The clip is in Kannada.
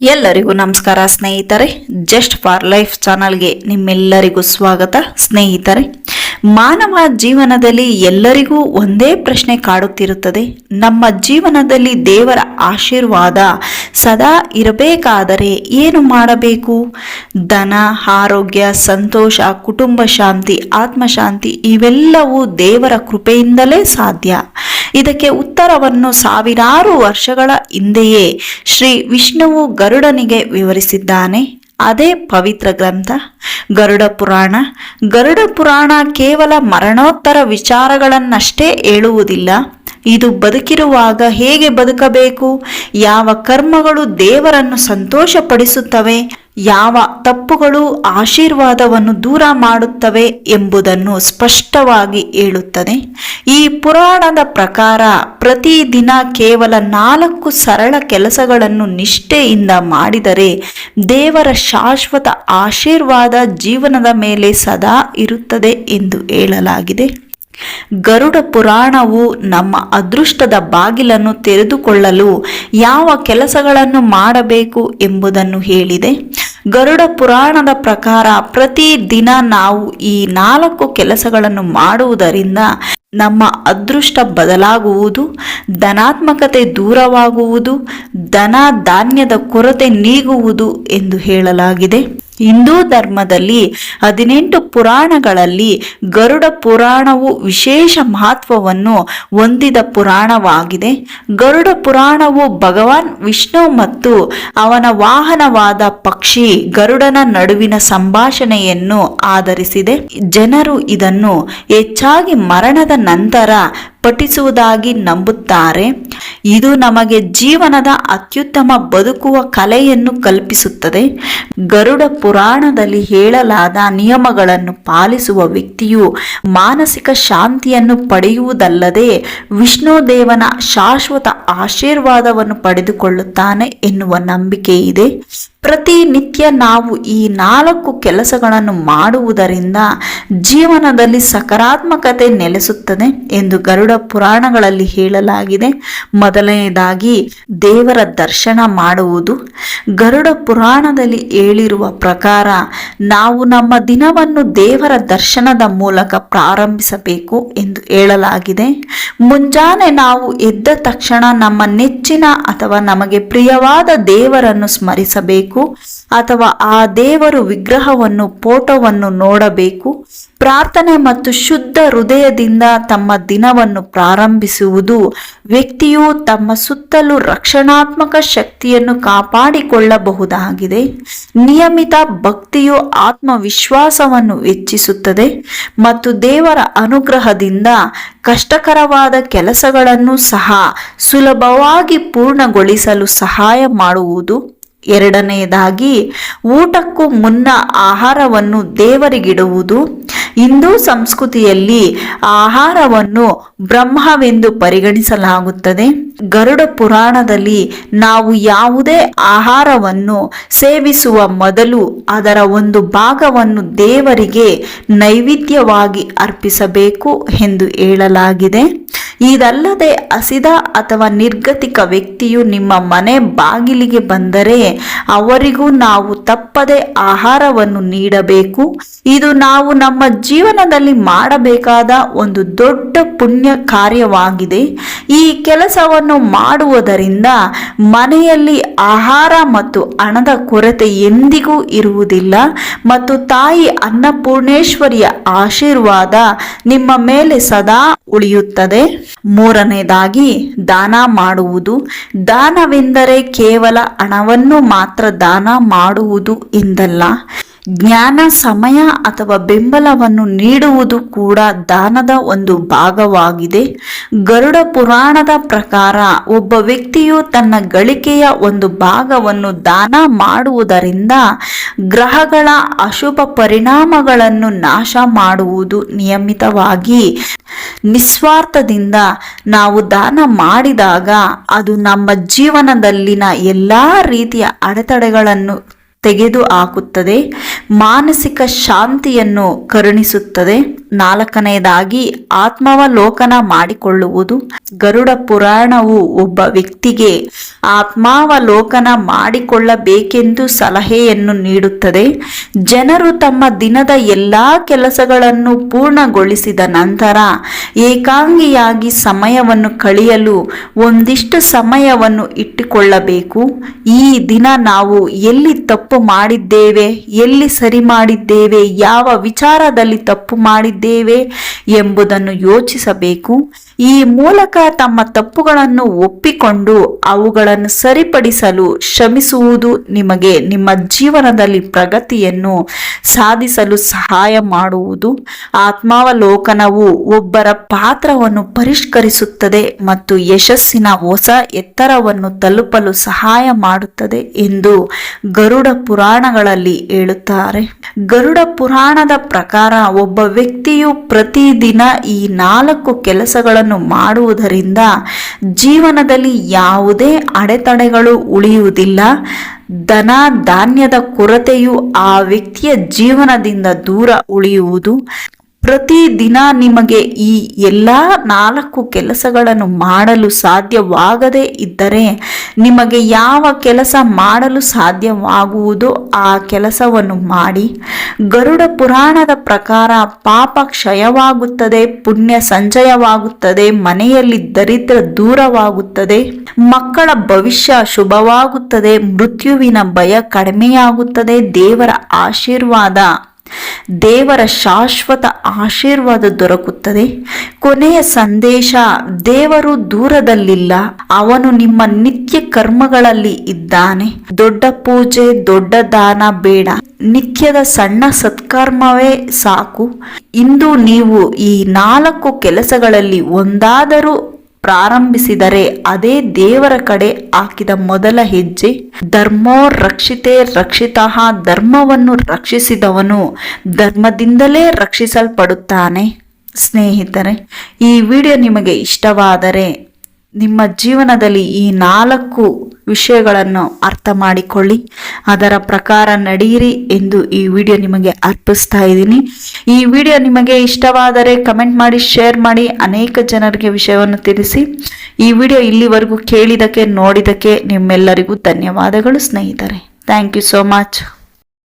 ಎಲ್ಲರಿಗೂ ನಮಸ್ಕಾರ ಸ್ನೇಹಿತರೆ. ಜಸ್ಟ್ ಫಾರ್ ಲೈಫ್ ಚಾನಲ್ಗೆ ನಿಮ್ಮೆಲ್ಲರಿಗೂ ಸ್ವಾಗತ. ಸ್ನೇಹಿತರೆ, ಮಾನವ ಜೀವನದಲ್ಲಿ ಎಲ್ಲರಿಗೂ ಒಂದೇ ಪ್ರಶ್ನೆ ಕಾಡುತ್ತಿರುತ್ತದೆ. ನಮ್ಮ ಜೀವನದಲ್ಲಿ ದೇವರ ಆಶೀರ್ವಾದ ಸದಾ ಇರಬೇಕಾದರೆ ಏನು ಮಾಡಬೇಕು? ಧನ, ಆರೋಗ್ಯ, ಸಂತೋಷ, ಕುಟುಂಬ ಶಾಂತಿ, ಆತ್ಮಶಾಂತಿ ಇವೆಲ್ಲವೂ ದೇವರ ಕೃಪೆಯಿಂದಲೇ ಸಾಧ್ಯ. ಇದಕ್ಕೆ ಉತ್ತರವನ್ನು ಸಾವಿರಾರು ವರ್ಷಗಳ ಹಿಂದೆಯೇ ಶ್ರೀ ವಿಷ್ಣುವು ಗರುಡನಿಗೆ ವಿವರಿಸಿದ್ದಾನೆ. ಅದೇ ಪವಿತ್ರ ಗ್ರಂಥ. ಗರುಡ ಪುರಾಣ. ಗರುಡ ಪುರಾಣ ಕೇವಲ ಮರಣೋತ್ತರ ವಿಚಾರಗಳನ್ನಷ್ಟೇ ಹೇಳುವುದಿಲ್ಲ. ಇದು ಬದುಕಿರುವಾಗ ಹೇಗೆ ಬದುಕಬೇಕು? ಯಾವ ಕರ್ಮಗಳು ದೇವರನ್ನು ಸಂತೋಷಪಡಿಸುತ್ತವೆ? ಯಾವ ತಪ್ಪುಗಳು ಆಶೀರ್ವಾದವನ್ನು ದೂರ ಮಾಡುತ್ತವೆ ಎಂಬುದನ್ನು ಸ್ಪಷ್ಟವಾಗಿ ಹೇಳುತ್ತದೆ. ಈ ಪುರಾಣದ ಪ್ರಕಾರ ಪ್ರತಿದಿನ ಕೇವಲ ನಾಲ್ಕು ಸರಳ ಕೆಲಸಗಳನ್ನು ನಿಷ್ಠೆಯಿಂದ ಮಾಡಿದರೆ ದೇವರ ಶಾಶ್ವತ ಆಶೀರ್ವಾದ ಜೀವನದ ಮೇಲೆ ಸದಾ ಇರುತ್ತದೆ ಎಂದು ಹೇಳಲಾಗಿದೆ. ಗರುಡ ಪುರಾಣವು ನಮ್ಮ ಅದೃಷ್ಟದ ಬಾಗಿಲನ್ನು ತೆರೆದುಕೊಳ್ಳಲು ಯಾವ ಕೆಲಸಗಳನ್ನು ಮಾಡಬೇಕು ಎಂಬುದನ್ನು ಹೇಳಿದೆ. ಗರುಡ ಪುರಾಣದ ಪ್ರಕಾರ ಪ್ರತಿ ದಿನ ನಾವು ಈ ನಾಲ್ಕು ಕೆಲಸಗಳನ್ನು ಮಾಡುವುದರಿಂದ ನಮ್ಮ ಅದೃಷ್ಟ ಬದಲಾಗುವುದು, ಧನಾತ್ಮಕತೆ ದೂರವಾಗುವುದು, ಧನ ಧಾನ್ಯದ ಕೊರತೆ ನೀಗುವುದು ಎಂದು ಹೇಳಲಾಗಿದೆ. ಹಿಂದೂ ಧರ್ಮದಲ್ಲಿ ಹದಿನೆಂಟು ಪುರಾಣಗಳಲ್ಲಿ ಗರುಡ ಪುರಾಣವು ವಿಶೇಷ ಮಹತ್ವವನ್ನು ಹೊಂದಿದ ಪುರಾಣವಾಗಿದೆ. ಗರುಡ ಪುರಾಣವು ಭಗವಾನ್ ವಿಷ್ಣು ಮತ್ತು ಅವನ ವಾಹನವಾದ ಪಕ್ಷಿ ಗರುಡನ ನಡುವಿನ ಸಂಭಾಷಣೆಯನ್ನು ಆಧರಿಸಿದೆ. ಜನರು ಇದನ್ನು ಹೆಚ್ಚಾಗಿ ಮರಣದ ನಂತರ ಪಠಿಸುವುದಾಗಿ ನಂಬುತ್ತಾರೆ. ಇದು ನಮಗೆ ಜೀವನದ ಅತ್ಯುತ್ತಮ ಬದುಕುವ ಕಲೆಯನ್ನು ಕಲ್ಪಿಸುತ್ತದೆ. ಗರುಡ ಪುರಾಣದಲ್ಲಿ ಹೇಳಲಾದ ನಿಯಮಗಳನ್ನು ಪಾಲಿಸುವ ವ್ಯಕ್ತಿಯು ಮಾನಸಿಕ ಶಾಂತಿಯನ್ನು ಪಡೆಯುವುದಲ್ಲದೆ ವಿಷ್ಣು ದೇವನ ಶಾಶ್ವತ ಆಶೀರ್ವಾದವನ್ನು ಪಡೆದುಕೊಳ್ಳುತ್ತಾನೆ ಎನ್ನುವ ನಂಬಿಕೆ ಇದೆ ಪ್ರತಿನಿತ್ಯ ನಾವು ಈ ನಾಲ್ಕು ಕೆಲಸಗಳನ್ನು ಮಾಡುವುದರಿಂದ ಜೀವನದಲ್ಲಿ ಸಕಾರಾತ್ಮಕತೆ ನೆಲೆಸುತ್ತದೆ ಎಂದು ಗರುಡ ಪುರಾಣಗಳಲ್ಲಿ ಹೇಳಲಾಗಿದೆ. ಮೊದಲನೆಯದಾಗಿ ದೇವರ ದರ್ಶನ ಮಾಡುವುದು. ಗರುಡ ಪುರಾಣದಲ್ಲಿ ಹೇಳಿರುವ ಪ್ರಕಾರ, ನಾವು ನಮ್ಮ ದಿನವನ್ನು ದೇವರ ದರ್ಶನದ ಮೂಲಕ ಪ್ರಾರಂಭಿಸಬೇಕು ಎಂದು ಹೇಳಲಾಗಿದೆ. ಮುಂಜಾನೆ ನಾವು ಎದ್ದ ತಕ್ಷಣ ನಮ್ಮ ನೆಚ್ಚಿನ ಅಥವಾ ನಮಗೆ ಪ್ರಿಯವಾದ ದೇವರನ್ನು ಸ್ಮರಿಸಬೇಕು. ಅಥವಾ ಆ ದೇವರು ವಿಗ್ರಹವನ್ನು, ಫೋಟೋವನ್ನು ನೋಡಬೇಕು. ಪ್ರಾರ್ಥನೆ ಮತ್ತು ಶುದ್ಧ ಹೃದಯದಿಂದ ತಮ್ಮ ದಿನವನ್ನು ಪ್ರಾರಂಭಿಸುವುದು ವ್ಯಕ್ತಿಯು ತಮ್ಮ ಸುತ್ತಲೂ ರಕ್ಷಣಾತ್ಮಕ ಶಕ್ತಿಯನ್ನು ಕಾಪಾಡಿಕೊಳ್ಳಬಹುದಾಗಿದೆ. ನಿಯಮಿತ ಭಕ್ತಿಯು ಆತ್ಮವಿಶ್ವಾಸವನ್ನು ಹೆಚ್ಚಿಸುತ್ತದೆ ಮತ್ತು ದೇವರ ಅನುಗ್ರಹದಿಂದ ಕಷ್ಟಕರವಾದ ಕೆಲಸಗಳನ್ನು ಸಹ ಸುಲಭವಾಗಿ ಪೂರ್ಣಗೊಳಿಸಲು ಸಹಾಯ ಮಾಡುವುದು. ಎರಡನೆಯದಾಗಿ ಊಟಕ್ಕೂ ಮುನ್ನ ಆಹಾರವನ್ನು ದೇವರಿಗಿಡುವುದು ಹಿಂದೂ ಸಂಸ್ಕೃತಿಯಲ್ಲಿ ಆಹಾರವನ್ನು ಬ್ರಹ್ಮವೆಂದು ಪರಿಗಣಿಸಲಾಗುತ್ತದೆ. ಗರುಡ ಪುರಾಣದಲ್ಲಿ ನಾವು ಯಾವುದೇ ಆಹಾರವನ್ನು ಸೇವಿಸುವ ಮೊದಲು ಅದರ ಒಂದು ಭಾಗವನ್ನು ದೇವರಿಗೆ ನೈವೇದ್ಯವಾಗಿ ಅರ್ಪಿಸಬೇಕು ಎಂದು ಹೇಳಲಾಗಿದೆ. ಇದಲ್ಲದೆ ಹಸಿದ ಅಥವಾ ನಿರ್ಗತಿಕ ವ್ಯಕ್ತಿಯು ನಿಮ್ಮ ಮನೆ ಬಾಗಿಲಿಗೆ ಬಂದರೆ ಅವರಿಗೂ ನಾವು ತಪ್ಪದೆ ಆಹಾರವನ್ನು ನೀಡಬೇಕು. ಇದು ನಾವು ನಮ್ಮ ಜೀವನದಲ್ಲಿ ಮಾಡಬೇಕಾದ ಒಂದು ದೊಡ್ಡ ಪುಣ್ಯ ಕಾರ್ಯವಾಗಿದೆ. ಈ ಕೆಲಸವನ್ನು ಮಾಡುವುದರಿಂದ ಮನೆಯಲ್ಲಿ ಆಹಾರ ಮತ್ತು ಹಣದ ಕೊರತೆ ಎಂದಿಗೂ ಇರುವುದಿಲ್ಲ. ಮತ್ತು ತಾಯಿ ಅನ್ನಪೂರ್ಣೇಶ್ವರಿಯ ಆಶೀರ್ವಾದ ನಿಮ್ಮ ಮೇಲೆ ಸದಾ ಉಳಿಯುತ್ತದೆ. ಮೂರನೇದಾಗಿ, ದಾನ ಮಾಡುವುದು. ದಾನವೆಂದರೆ ಕೇವಲ ಹಣವನ್ನು ಮಾತ್ರ ದಾನ ಮಾಡುವುದು ಎಂದಲ್ಲ. ಜ್ಞಾನ, ಸಮಯ ಅಥವಾ ಬೆಂಬಲವನ್ನು ನೀಡುವುದು ಕೂಡ ದಾನದ ಒಂದು ಭಾಗವಾಗಿದೆ. ಗರುಡ ಪುರಾಣದ ಪ್ರಕಾರ ಒಬ್ಬ ವ್ಯಕ್ತಿಯು ತನ್ನ ಗಳಿಕೆಯ ಒಂದು ಭಾಗವನ್ನು ದಾನ ಮಾಡುವುದರಿಂದ ಗ್ರಹಗಳ ಅಶುಭ ಪರಿಣಾಮಗಳನ್ನು ನಾಶ ಮಾಡುವುದು ನಿಯಮಿತವಾಗಿ. ನಿಸ್ವಾರ್ಥದಿಂದ ನಾವು ದಾನ ಮಾಡಿದಾಗ ಅದು ನಮ್ಮ ಜೀವನದಲ್ಲಿನ ಎಲ್ಲ ರೀತಿಯ ಅಡೆತಡೆಗಳನ್ನು ತೆಗೆದು ಹಾಕುತ್ತದೆ. ಮಾನಸಿಕ ಶಾಂತಿಯನ್ನು ಕರುಣಿಸುತ್ತದೆ. ನಾಲ್ಕನೆಯದಾಗಿ, ಆತ್ಮಾವಲೋಕನ ಮಾಡಿಕೊಳ್ಳುವುದು. ಗರುಡ ಪುರಾಣವು ಒಬ್ಬ ವ್ಯಕ್ತಿಗೆ ಆತ್ಮಾವಲೋಕನ ಮಾಡಿಕೊಳ್ಳಬೇಕೆಂದು ಸಲಹೆಯನ್ನು ನೀಡುತ್ತದೆ. ಜನರು ತಮ್ಮ ದಿನದ ಎಲ್ಲಾ ಕೆಲಸಗಳನ್ನು ಪೂರ್ಣಗೊಳಿಸಿದ ನಂತರ ಏಕಾಂಗಿಯಾಗಿ ಸಮಯವನ್ನು ಕಳೆಯಲು ಒಂದಿಷ್ಟು ಸಮಯವನ್ನು ಇಟ್ಟುಕೊಳ್ಳಬೇಕು. ಈ ದಿನ ನಾವು ಎಲ್ಲಿ ತಪ್ಪು ಮಾಡಿದ್ದೇವೆ, ಎಲ್ಲಿ ಸರಿ ಮಾಡಿದ್ದೇವೆ, ಯಾವ ವಿಚಾರದಲ್ಲಿ ತಪ್ಪು ಮಾಡಿದ್ದೇವೆ ಎಂಬುದನ್ನು ಯೋಚಿಸಬೇಕು. ಈ ಮೂಲಕ ತಮ್ಮ ತಪ್ಪುಗಳನ್ನು ಒಪ್ಪಿಕೊಂಡು ಅವುಗಳನ್ನು ಸರಿಪಡಿಸಲು ಶ್ರಮಿಸುವುದು ನಿಮಗೆ ನಿಮ್ಮ ಜೀವನದಲ್ಲಿ ಪ್ರಗತಿಯನ್ನು ಸಾಧಿಸಲು ಸಹಾಯ ಮಾಡುವುದು. ಆತ್ಮಾವಲೋಕನವು ಒಬ್ಬರ ಪಾತ್ರವನ್ನು ಪರಿಷ್ಕರಿಸುತ್ತದೆ ಮತ್ತು ಯಶಸ್ಸಿನ ಹೊಸ ಎತ್ತರವನ್ನು ತಲುಪಲು ಸಹಾಯ ಮಾಡುತ್ತದೆ ಎಂದು ಗರುಡ ಪುರಾಣಗಳಲ್ಲಿ ಹೇಳುತ್ತಾರೆ. ಗರುಡ ಪುರಾಣದ ಪ್ರಕಾರ ಒಬ್ಬ ವ್ಯಕ್ತಿಯು ಪ್ರತಿದಿನ ಈ ನಾಲ್ಕು ಕೆಲಸಗಳನ್ನು ಮಾಡುವುದರಿಂದ ಜೀವನದಲ್ಲಿ ಯಾವುದೇ ಅಡೆತಡೆಗಳು ಉಳಿಯುವುದಿಲ್ಲ. ದನ ಧಾನ್ಯದ ಕೊರತೆಯು ಆ ವ್ಯಕ್ತಿಯ ಜೀವನದಿಂದ ದೂರ ಉಳಿಯುವುದು. ಪ್ರತಿದಿನ ನಿಮಗೆ ಈ ಎಲ್ಲ ನಾಲ್ಕು ಕೆಲಸಗಳನ್ನು ಮಾಡಲು ಸಾಧ್ಯವಾಗದೇ ಇದ್ದರೆ ನಿಮಗೆ ಯಾವ ಕೆಲಸ ಮಾಡಲು ಸಾಧ್ಯವಾಗುವುದೋ ಆ ಕೆಲಸವನ್ನು ಮಾಡಿ. ಗರುಡ ಪುರಾಣದ ಪ್ರಕಾರ ಪಾಪ ಕ್ಷಯವಾಗುತ್ತದೆ, ಪುಣ್ಯ ಸಂಚಯವಾಗುತ್ತದೆ, ಮನೆಯಲ್ಲಿ ದರಿದ್ರ ದೂರವಾಗುತ್ತದೆ, ಮಕ್ಕಳ ಭವಿಷ್ಯ ಶುಭವಾಗುತ್ತದೆ, ಮೃತ್ಯುವಿನ ಭಯ ಕಡಿಮೆಯಾಗುತ್ತದೆ, ದೇವರ ಆಶೀರ್ವಾದ ದೇವರ ಶಾಶ್ವತ ಆಶೀರ್ವಾದ ದೊರಕುತ್ತದೆ. ಕೊನೆಯ ಸಂದೇಶ, ದೇವರು ದೂರದಲ್ಲಿಲ್ಲ, ಅವನು ನಿಮ್ಮ ನಿತ್ಯ ಕರ್ಮಗಳಲ್ಲಿ ಇದ್ದಾನೆ. ದೊಡ್ಡ ಪೂಜೆ, ದೊಡ್ಡ ದಾನ ಬೇಡ. ನಿತ್ಯದ ಸಣ್ಣ ಸತ್ಕರ್ಮವೇ ಸಾಕು. ಇಂದು ನೀವು ಈ ನಾಲ್ಕು ಕೆಲಸಗಳಲ್ಲಿ ಒಂದಾದರೂ ಪ್ರಾರಂಭಿಸಿದರೆ ಅದೇ ದೇವರ ಕಡೆ ಹಾಕಿದ ಮೊದಲ ಹೆಜ್ಜೆ, ಧರ್ಮೋ ರಕ್ಷಿತೆ ರಕ್ಷಿತಃ, ಧರ್ಮವನ್ನು ರಕ್ಷಿಸಿದವನು ಧರ್ಮದಿಂದಲೇ ರಕ್ಷಿಸಲ್ಪಡುತ್ತಾನೆ. ಸ್ನೇಹಿತರೆ, ಈ ವಿಡಿಯೋ ನಿಮಗೆ ಇಷ್ಟವಾದರೆ ನಿಮ್ಮ ಜೀವನದಲ್ಲಿ ಈ ನಾಲ್ಕು ವಿಷಯಗಳನ್ನು ಅರ್ಥ ಮಾಡಿಕೊಳ್ಳಿ. ಅದರ ಪ್ರಕಾರ ನಡೆಯಿರಿ ಎಂದು ಈ ವಿಡಿಯೋ ನಿಮಗೆ ಅರ್ಪಿಸ್ತಾ ಇದ್ದೀನಿ. ಈ ವಿಡಿಯೋ ನಿಮಗೆ ಇಷ್ಟವಾದರೆ ಕಮೆಂಟ್ ಮಾಡಿ, ಶೇರ್ ಮಾಡಿ, ಅನೇಕ ಜನರಿಗೆ ವಿಷಯವನ್ನು ತಿಳಿಸಿ. ಈ ವಿಡಿಯೋ ಇಲ್ಲಿವರೆಗೂ ಕೇಳಿದಕ್ಕೆ ನೋಡಿದಕ್ಕೆ ನಿಮ್ಮೆಲ್ಲರಿಗೂ ಧನ್ಯವಾದಗಳು ಸ್ನೇಹಿತರೆ. Thank you so much.